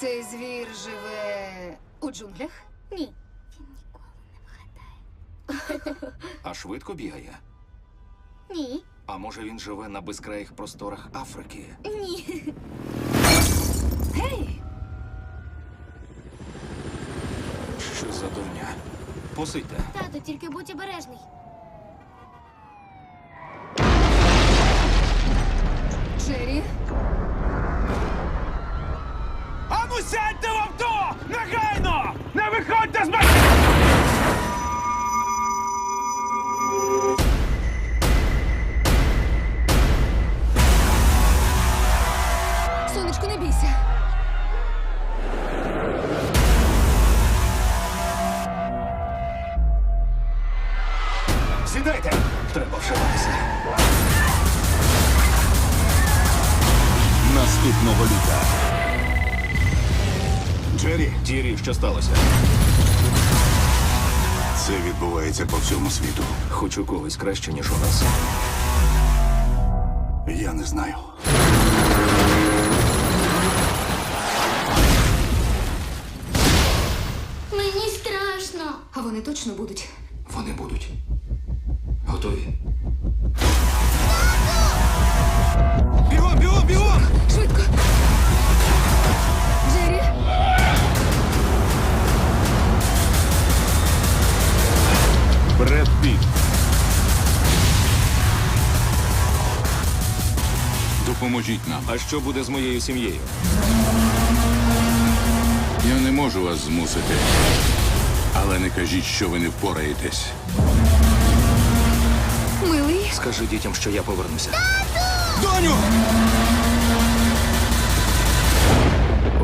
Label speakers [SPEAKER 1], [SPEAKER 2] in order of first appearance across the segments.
[SPEAKER 1] Цей звір живе у джунглях?
[SPEAKER 2] Ні. Він ніколи не вгадає.
[SPEAKER 3] А швидко бігає.
[SPEAKER 2] Ні.
[SPEAKER 3] А може він живе на безкраїх просторах Африки?
[SPEAKER 2] Ні.
[SPEAKER 1] Гей!
[SPEAKER 3] Що за дурня? Посидьте.
[SPEAKER 2] Тато, тільки будь обережний.
[SPEAKER 1] Джері?
[SPEAKER 4] Сядьте в авто! Негайно! Не виходьте з машини!
[SPEAKER 1] Сонечко, не бійся.
[SPEAKER 3] Сідайте! Треба вшиватися.
[SPEAKER 5] Наступного літа
[SPEAKER 3] Джері, Тірі, що сталося?
[SPEAKER 5] це відбувається по всьому світу.
[SPEAKER 3] Хоч когось краще, ніж у нас.
[SPEAKER 5] Я не знаю.
[SPEAKER 2] Мені страшно.
[SPEAKER 1] А вони точно будуть.
[SPEAKER 3] Вони будуть. Готові?
[SPEAKER 5] Бред Піт. Допоможіть нам.
[SPEAKER 3] А що буде з моєю сім'єю?
[SPEAKER 5] Я не можу вас змусити. Але не кажіть, що ви не впораєтесь.
[SPEAKER 1] Милий!
[SPEAKER 3] Скажи дітям, що я повернуся.
[SPEAKER 4] Доню!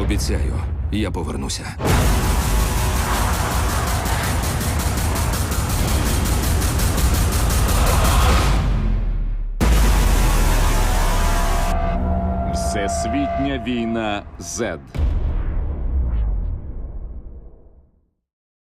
[SPEAKER 3] Обіцяю, я повернуся.
[SPEAKER 6] Всесвітня війна Z.